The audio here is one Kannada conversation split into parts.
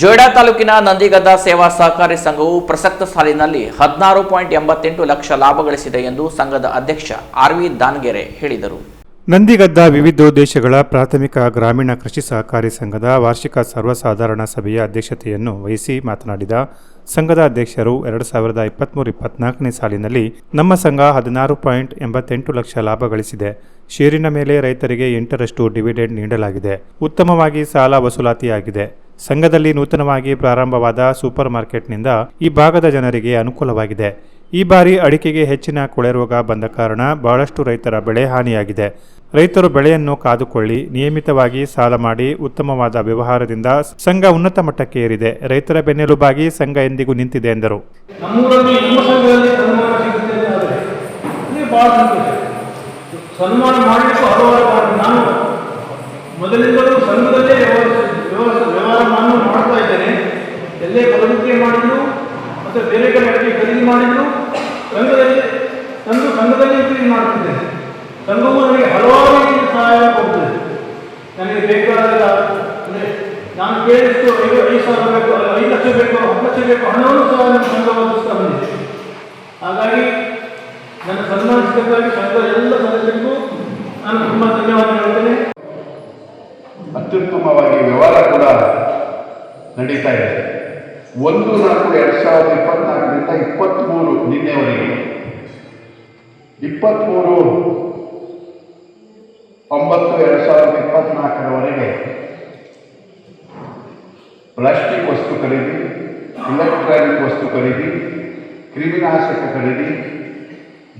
ಜೊಯ್ಡಾ ತಾಲೂಕಿನ ನಂದಿಗದ್ದ ಸೇವಾ ಸಹಕಾರಿ ಸಂಘವು ಪ್ರಸಕ್ತ ಸಾಲಿನಲ್ಲಿ ಹದಿನಾರು ಪಾಯಿಂಟ್ ಎಂಬತ್ತೆಂಟು ಲಕ್ಷ ಲಾಭ ಗಳಿಸಿದೆ ಎಂದು ಸಂಘದ ಅಧ್ಯಕ್ಷ ಆರ್ ವಿ ದಾನ್ಗೆರೆ ಹೇಳಿದರು. ನಂದಿಗದ್ದ ವಿವಿಧೋದ್ದೇಶಗಳ ಪ್ರಾಥಮಿಕ ಗ್ರಾಮೀಣ ಕೃಷಿ ಸಹಕಾರಿ ಸಂಘದ ವಾರ್ಷಿಕ ಸರ್ವಸಾಧಾರಣ ಸಭೆಯ ಅಧ್ಯಕ್ಷತೆಯನ್ನು ವಹಿಸಿ ಮಾತನಾಡಿದ ಸಂಘದ ಅಧ್ಯಕ್ಷರು ಎರಡು ಸಾವಿರದ ಇಪ್ಪತ್ತ್ಮೂರು ಇಪ್ಪತ್ನಾಲ್ಕನೇ ಸಾಲಿನಲ್ಲಿ ನಮ್ಮ ಸಂಘ ಹದಿನಾರು ಪಾಯಿಂಟ್ ಎಂಬತ್ತೆಂಟು ಲಕ್ಷ ಲಾಭ ಗಳಿಸಿದೆ. ಷೇರಿನ ಮೇಲೆ ರೈತರಿಗೆ ಎಂಟರಷ್ಟು ಡಿವಿಡೆಂಡ್ ನೀಡಲಾಗಿದೆ. ಉತ್ತಮವಾಗಿ ಸಾಲ ವಸೂಲಾತಿಯಾಗಿದೆ. ಸಂಘದಲ್ಲಿ ನೂತನವಾಗಿ ಪ್ರಾರಂಭವಾದ ಸೂಪರ್ ಮಾರ್ಕೆಟ್ನಿಂದ ಈ ಭಾಗದ ಜನರಿಗೆ ಅನುಕೂಲವಾಗಿದೆ. ಈ ಬಾರಿ ಅಡಿಕೆಗೆ ಹೆಚ್ಚಿನ ಕೊಳೆ ರೋಗ ಬಂದ ಕಾರಣ ಬಹಳಷ್ಟು ರೈತರ ಬೆಳೆ ಹಾನಿಯಾಗಿದೆ. ರೈತರು ಬೆಳೆಯನ್ನು ಕಾದುಕೊಳ್ಳಿ, ನಿಯಮಿತವಾಗಿ ಸಾಲ ಮಾಡಿ, ಉತ್ತಮವಾದ ವ್ಯವಹಾರದಿಂದ ಸಂಘ ಉನ್ನತ ಮಟ್ಟಕ್ಕೆ ಏರಿದೆ. ರೈತರ ಬೆನ್ನೆಲುಬಾಗಿ ಸಂಘ ಎಂದಿಗೂ ನಿಂತಿದೆ ಎಂದರು. ಸನ್ಮಾನ ಹಲವಾರು ನಾನು ಮೊದಲಿಂದಲೂ ಸಂಘದಲ್ಲೇ ವ್ಯವಸ್ಥೆ ವ್ಯವಹಾರ ನಾನು ಮಾಡ್ತಾ ಇದ್ದೇನೆ. ಎಲ್ಲೇ ಕಲಬುರಗಿ ಮಾಡಿದ್ರು, ಮತ್ತೆ ಬೇರೆ ಕಡೆ ಅಡಿಕೆ ಖರೀದಿ ಮಾಡಿದ್ರು, ಸಂಘದಲ್ಲಿ ತಂದು ಸಂಘದಲ್ಲಿ ಖರೀದಿ ಮಾಡ್ತಿದ್ದೇನೆ ಸಂಘವು ನನಗೆ ಹಲವಾರು ರೀತಿಯ ಸಹಾಯ ಕೊಡ್ತದೆ. ನನಗೆ ಬೇಕಾದಾಗ, ಅಂದರೆ ನಾನು ಕೇಳಿದ್ದು ಐದು ಐದು ಸಾವಿರ ಬೇಕು ಐದು ಲಕ್ಷ ಬೇಕು, ಹತ್ತು ಲಕ್ಷ ಬೇಕು, ಹಣವನ್ನು ಸಹ ನನ್ನ ಸಂಘ ಒದಗಿಸ್ತಾ ಹಾಗಾಗಿ ನನ್ನ ಸನ್ಮಾನಿಸಿದ್ದಕ್ಕಾಗಿ ಸಂಘದ ಎಲ್ಲ ಸದಸ್ಯರಿಗೂ ನಾನು ತುಂಬ ಧನ್ಯವಾದ ಹೇಳ್ತೇನೆ. ಅತ್ಯುತ್ತಮವಾಗಿ ವ್ಯವಹಾರ ಕೂಡ ನಡೀತಾ ಇದೆ. ಒಂದು ನಾಲ್ಕು ಎರಡು ಸಾವಿರದ ಇಪ್ಪತ್ನಾಲ್ಕರಿಂದ ಇಪ್ಪತ್ತ್ಮೂರು ನಿನ್ನೆವರೆಗೆ ಇಪ್ಪತ್ತ್ಮೂರು ಒಂಬತ್ತು ಎರಡು ಸಾವಿರದ ಇಪ್ಪತ್ನಾಲ್ಕರವರೆಗೆ ಪ್ಲಾಸ್ಟಿಕ್ ವಸ್ತು ಖರೀದಿ ಇಲೆಕ್ಟ್ರಾನಿಕ್ ವಸ್ತು ಖರೀದಿ, ಕ್ರಿಮಿನಾಶಕ ಖರೀದಿ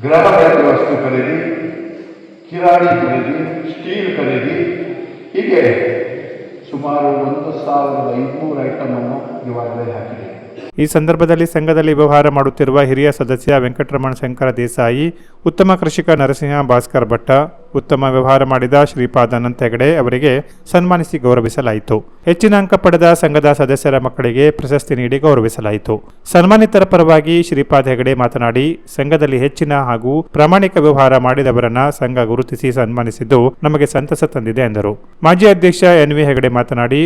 ಗೃಹದಲ್ಲಿ ವಸ್ತು ಖರೀದಿ, ಕಿರಾಣಿ ಖರೀದಿ, ಸ್ಟೀಲ್ ಖರೀದಿ, ಹೀಗೆ ಸುಮಾರು ಒಂದು ಸಾವಿರದ ಐದುನೂರು ಐಟಮನ್ನು ಈ ಸಂದರ್ಭದಲ್ಲಿ ಸಂಘದಲ್ಲಿ ವ್ಯವಹಾರ ಮಾಡುತ್ತಿರುವ ಹಿರಿಯ ಸದಸ್ಯ ವೆಂಕಟರಮಣ ಶಂಕರ ದೇಸಾಯಿ, ಉತ್ತಮ ಕೃಷಿಕ ನರಸಿಂಹ ಭಾಸ್ಕರ್ ಭಟ್ಟ, ಉತ್ತಮ ವ್ಯವಹಾರ ಮಾಡಿದ ಶ್ರೀಪಾದ ಅನಂತ ಹೆಗಡೆ ಅವರಿಗೆ ಸನ್ಮಾನಿಸಿ ಗೌರವಿಸಲಾಯಿತು. ಹೆಚ್ಚಿನ ಅಂಕ ಪಡೆದ ಸಂಘದ ಸದಸ್ಯರ ಮಕ್ಕಳಿಗೆ ಪ್ರಶಸ್ತಿ ನೀಡಿ ಗೌರವಿಸಲಾಯಿತು. ಸನ್ಮಾನಿತರ ಪರವಾಗಿ ಶ್ರೀಪಾದ ಹೆಗಡೆ ಮಾತನಾಡಿ, ಸಂಘದಲ್ಲಿ ಹೆಚ್ಚಿನ ಹಾಗೂ ಪ್ರಾಮಾಣಿಕ ವ್ಯವಹಾರ ಮಾಡಿದವರನ್ನ ಸಂಘ ಗುರುತಿಸಿ ಸನ್ಮಾನಿಸಿದ್ದು ನಮಗೆ ಸಂತಸ ತಂದಿದೆ ಎಂದರು. ಮಾಜಿ ಅಧ್ಯಕ್ಷ ಎನ್ ವಿ ಹೆಗಡೆ ಮಾತನಾಡಿ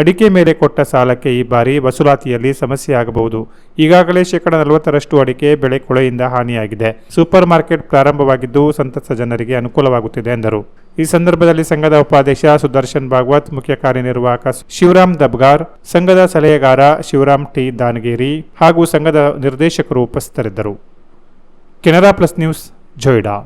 ಅಡಿಕೆ ಮೇಲೆ ಕೊಟ್ಟ ಸಾಲಕ್ಕೆ ಈ ಬಾರಿ ವಸೂಲಾತಿಯಲ್ಲಿ ಸಮಸ್ಯೆ ಆಗಬಹುದು. ಈಗಾಗಲೇ ಶೇಕಡ ನಲವತ್ತರಷ್ಟು ಅಡಿಕೆ ಬೆಳೆ ಕೊಳೆಯಿಂದ ಹಾನಿಯಾಗಿದೆ. ಸೂಪರ್ ಮಾರ್ಕೆಟ್ ಪ್ರಾರಂಭವಾಗಿದ್ದು ಸಂತಸ ಜನರಿಗೆ ಅನುಕೂಲವಾಗುತ್ತಿದೆ ಎಂದರು. ಈ ಸಂದರ್ಭದಲ್ಲಿ ಸಂಘದ ಉಪಾಧ್ಯಕ್ಷ ಸುದರ್ಶನ್ ಭಾಗವತ್, ಮುಖ್ಯ ಕಾರ್ಯನಿರ್ವಾಹಕ ಶಿವರಾಮ್ ದಬ್ಗಾರ್, ಸಂಘದ ಸಲಹೆಗಾರ ಶಿವರಾಮ್ ಟಿ ದಾನಗೇರಿ ಹಾಗೂ ಸಂಘದ ನಿರ್ದೇಶಕರು ಉಪಸ್ಥಿತರಿದ್ದರು. Canara plus news, Joida.